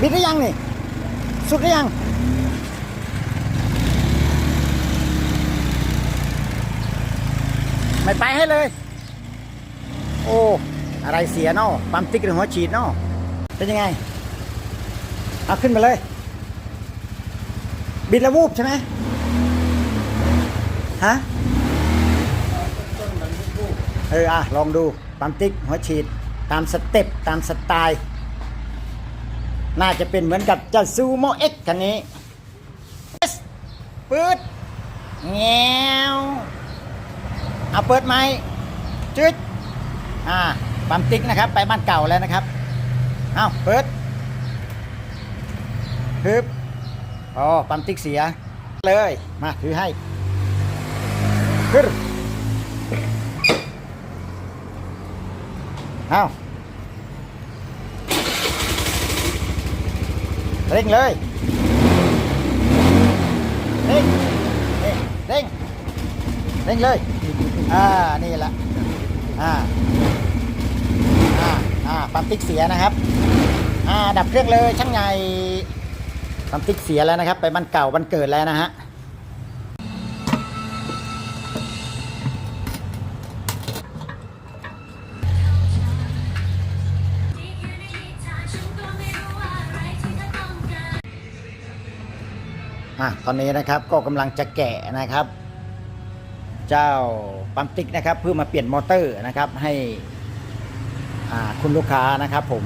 บิดหรือยังนี่ สุดหรือยัง ไม่ไปให้เลย โอ้ อะไรเสียเนาะปั๊มติ๊กหรือหัวฉีดเนาะเป็นยังไง เอาขึ้นมาเลย บิดแล้ววูบใช่ไหมฮะเอออะ ลองดูปั๊มติ๊กหัวฉีด ตามสเต็ปตามสไตล์ น่าจะเป็นเหมือนกับเจ้าซูโมเอ็กคันนี้ปืดแงวเอาเปิดไหมจึ๊ดอ่าปั๊มติ๊กนะครับ ไปบ้านเก่าแล้วนะครับเอาเปิดฮึบอ๋อปั๊มติ๊กเสียเลยมาถือให้ขึ้นเอา เร่งเลยเร่งเร่งเร่งเร่งเลยอ่านี่แหละอ่าอ่าอ่าปั๊มติ๊กเสียนะครับอ่าดับเครื่องเลยช่างใหญ่ปั๊มติ๊กเสียแล้วนะครับ ไปบ้านเก่าบ้านเกิดแล้วนะฮะ อะตอนนี้นะครับก็กำลังจะแกะนะครับ เจ้าปั๊มติ๊กนะครับ เพื่อมาเปลี่ยนมอเตอร์นะครับให้คุณลูกค้านะครับผม